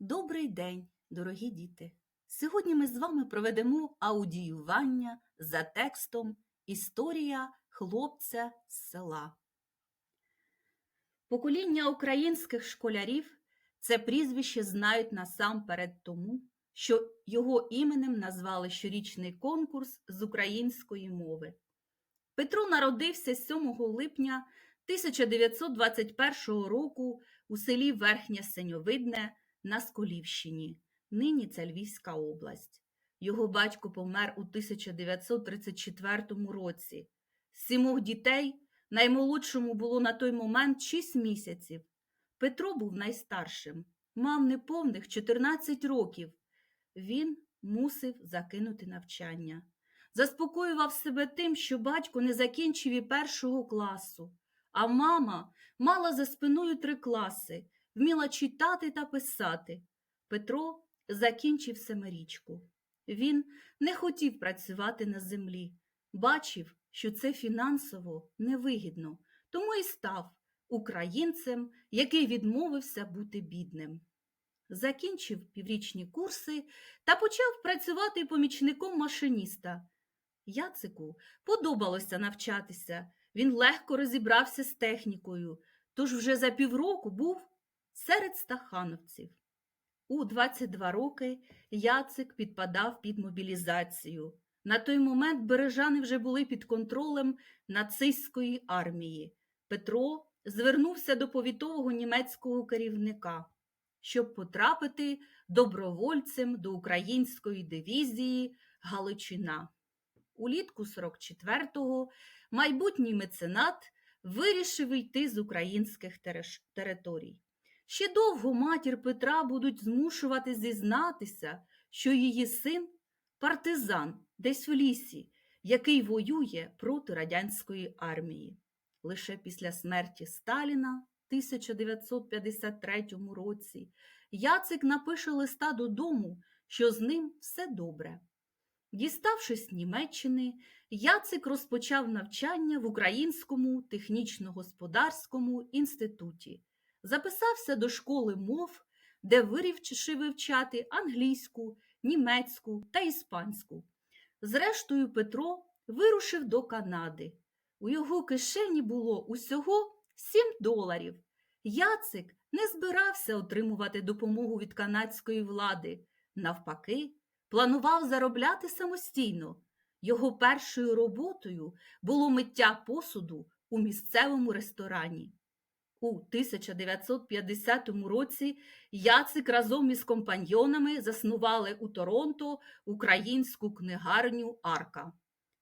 Добрий день, дорогі діти! Сьогодні ми з вами проведемо аудіювання за текстом Історія хлопця з села. Покоління українських школярів це прізвище знають насамперед тому, що його іменем назвали щорічний конкурс з української мови. Петро народився 7 липня 1921 року у селі Верхнє Синьовидне на Сколівщині, нині це Львівська область. Його батько помер у 1934 році. З сімох дітей наймолодшому було на той момент 6 місяців. Петро був найстаршим, мав неповних 14 років. Він мусив закинути навчання. Заспокоював себе тим, що батько не закінчив і першого класу, а мама мала за спиною три класи, вміла читати та писати. Петро закінчив семирічку. Він не хотів працювати на землі, бачив, що це фінансово невигідно, тому і став українцем, який відмовився бути бідним. Закінчив піврічні курси та почав працювати помічником машиніста. Яцику подобалося навчатися, він легко розібрався з технікою, тож вже за півроку був серед стахановців. У 22 роки Яцик підпадав під мобілізацію. На той момент бережани вже були під контролем нацистської армії. Петро звернувся до повітового німецького керівника, щоб потрапити добровольцем до української дивізії Галичина. Улітку 44-го майбутній меценат вирішив йти з українських територій. Ще довго матір Петра будуть змушувати зізнатися, що її син партизан десь в лісі, який воює проти радянської армії. Лише після смерті Сталіна в 1953 році Яцик напише листа додому, що з ним все добре. Діставшись з Німеччини, Яцик розпочав навчання в Українському технічно-господарському інституті, записався до школи мов, де вирішив вивчати англійську, німецьку та іспанську. Зрештою, Петро вирушив до Канади. У його кишені було усього 7 доларів. Яцик не збирався отримувати допомогу від канадської влади. Навпаки, планував заробляти самостійно. Його першою роботою було миття посуду у місцевому ресторані. У 1950 році Яцик разом із компаньйонами заснували у Торонто українську книгарню Арка.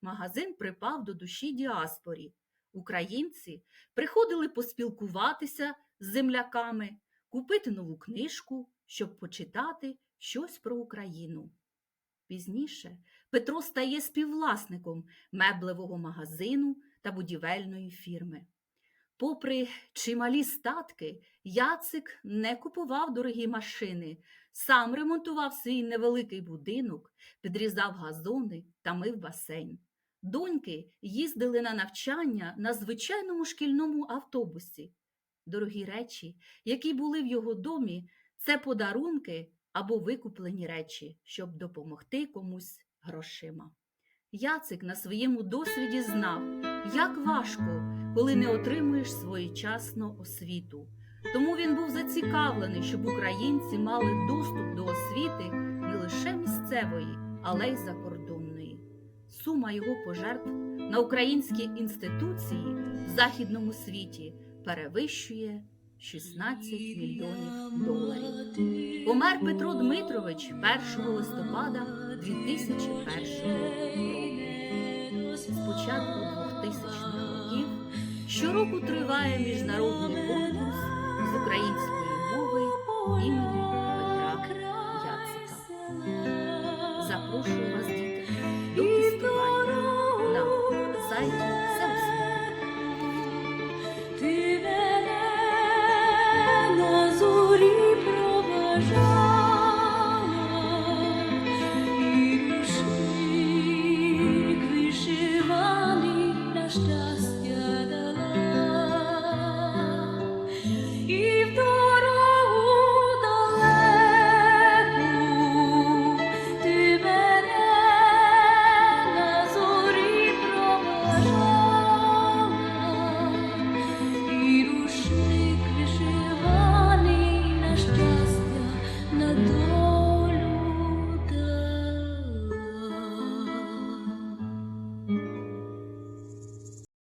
Магазин припав до душі діаспорі. Українці приходили поспілкуватися з земляками, купити нову книжку, щоб почитати щось про Україну. Пізніше Петро стає співвласником меблевого магазину та будівельної фірми. Попри чималі статки, Яцик не купував дорогі машини, сам ремонтував свій невеликий будинок, підрізав газони та мив басейн. Доньки їздили на навчання на звичайному шкільному автобусі. Дорогі речі, які були в його домі, це подарунки або викуплені речі, щоб допомогти комусь грошима. Яцик на своєму досвіді знав, як важко, коли не отримуєш своєчасно освіту. Тому він був зацікавлений, щоб українці мали доступ до освіти не лише місцевої, але й закордонної. Сума його пожертв на українські інституції в західному світі перевищує 16 мільйонів доларів. Помер Петро Дмитрович 1 листопада 2001 року. З початку 2000-х років щороку триває міжнародний конкурс з української мови імені Петра Яцика. Запрошую вас, діти, до тестування на сайті Ти мене на зорі проважав.